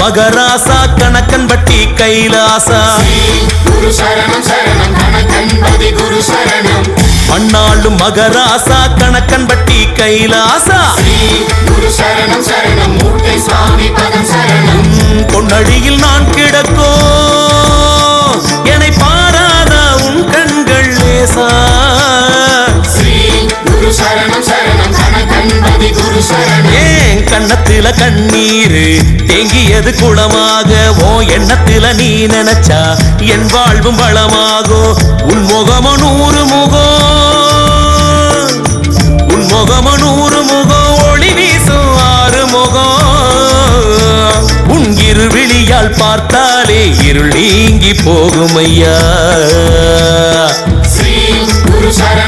மகராசா கணக்கன் பட்டி கைலாசா. குரு சரணம் சரணம் கணக்கன்பதி குரு சரணம் மண்ணாளும் மகராசா கணக்கன் பட்டி கைலாசா. குரு சரணம் சரணம் மூர்த்தி சுவாமி பதம் சரணம் பொன்னழியில் நான் கிடக்கோ என்னை பாராத உன் கண்கள் லேசா. ஸ்ரீ குரு சரணம் சரணம் கணக்கன்பதி குரு ஏன் கண்ணத்தில கண்ணீரு? தேங்கியது குளமாக. ஓ எண்ணத்தில நீ நினைச்சா என் வாழ்வும் வளமாகோ? உன் முகமோ நூறு முகோ? உன் முகமோ நூறு முகோ? ஒளி வீசும் ஆறு முகம் உன் இருவிழியால் பார்த்தாலே இருள் நீங்கி போகும் ஐயா ஸ்ரீ குரு சரண்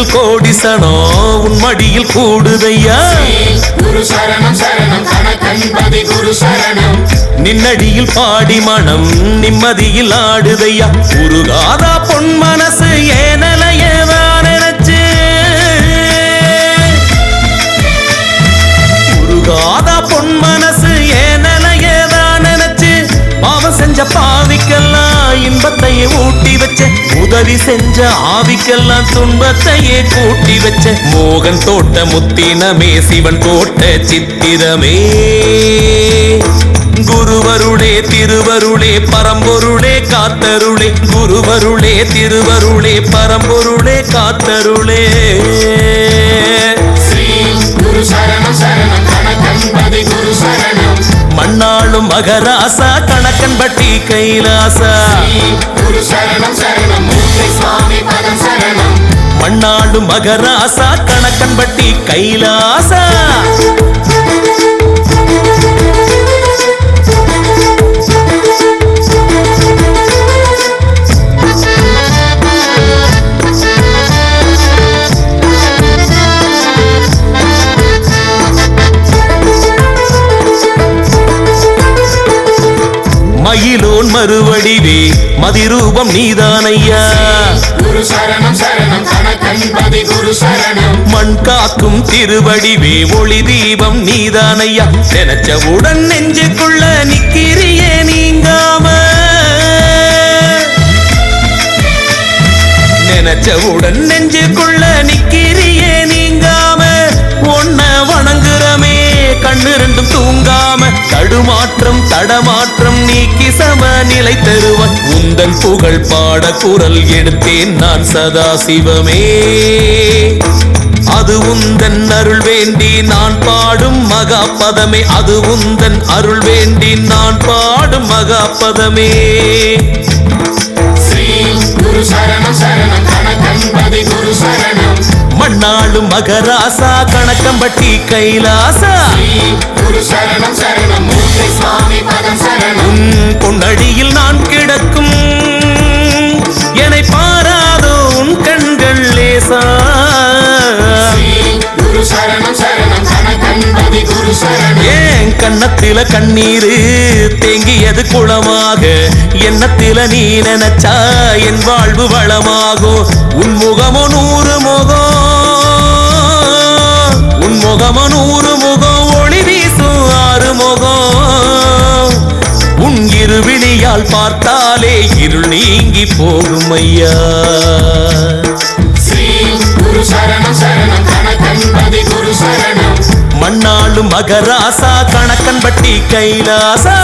சன்னதியில் கோடிசனோ உன் மடியில் கூடுதையா? குரு சரணம் சரணம் கணக்கன்பதி குரு சரணம். நின்னடியில் பாடி மனம் நிம்மதியில் ஆடுதையா? உருகாதா பொன் மனசு உதவி செஞ்ச ஆவிக்கெல்லாம் துன்பத்தையே கூட்டி வச்ச மோகன் தோட்ட முத்தினமே சிவன் கோட்ட சித்திரமே. குருவருளே திருவருளே பரம்பொருளே காத்தருளே குருவருளே திருவருளே பரம்பொருளே காத்தருளே. ஸ்ரீ குரு சரணம் சரணம் கணக்கன்பதி குரு மண்ணாளும் மகராசா கணக்கன்பட்டி கைலாசா. மண்ணாடு மகராசா கணக்கன் பட்டி கைலாசா. மயிலோன் மறுவடிவே. மதிரூபம் நீதானையா. குரு சரணம் சரணம் கணக்கன்பதி குரு சரணம். மண் காக்கும் திருவடிவே ஒளி தீபம் நீதானையா. நினைச்சவுடன் நெஞ்சுக்குள்ள நிக்கிறியே நீங்காம. நினைச்சவுடன் நெஞ்சுக்குள்ள கண்ணு ரெண்டும் தூங்காம தடுமாற்றம் தடமாற்றம் நீக்கி சம நிலை தருவான் உந்தன் புகழ் பாட குரல் எடுத்தேன் நான் சதா சிவமே. அது உந்தன் அருள் வேண்டி நான் பாடும் மகா பதமே அது உந்தன் அருள் வேண்டி நான் பாடும் மகா பதமே ஸ்ரீ குரு சரணம் சரணம் கணக்கன்பதி குரு சரணம். மண்ணாளும் மகராசா கணக்கம்பட்டி கைலாசா. குரு சரணம் சரணம். மூர்த்தி சுவாமி பதம் சரணம். உன் பொன்னடியில் நான் கிடக்கும். என்னை பாராதோ உன் கண்கள் லேசா. குரு சரணம் சரணம். கணக்கன்பதி குரு சரணம். ஏன் கண்ணத்தில கண்ணீரு தேங்கியது குளமாக? எண்ணத்தில நீ நினைச்சா என் வாழ்வு வளமாகும் உன் முகமோ நூறு முகம். உன் முகமோ நூறு விழியால் பார்த்தாலே இருள் நீங்கி போகும் ஐயா. மண்ணாளும் மகராசா கைலாசா.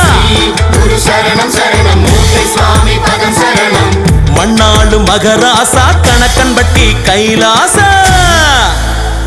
சுவாமி பதம் சரணம். மண்ணாளும் மகராசா கணக்கன்பட்டி கைலாசா.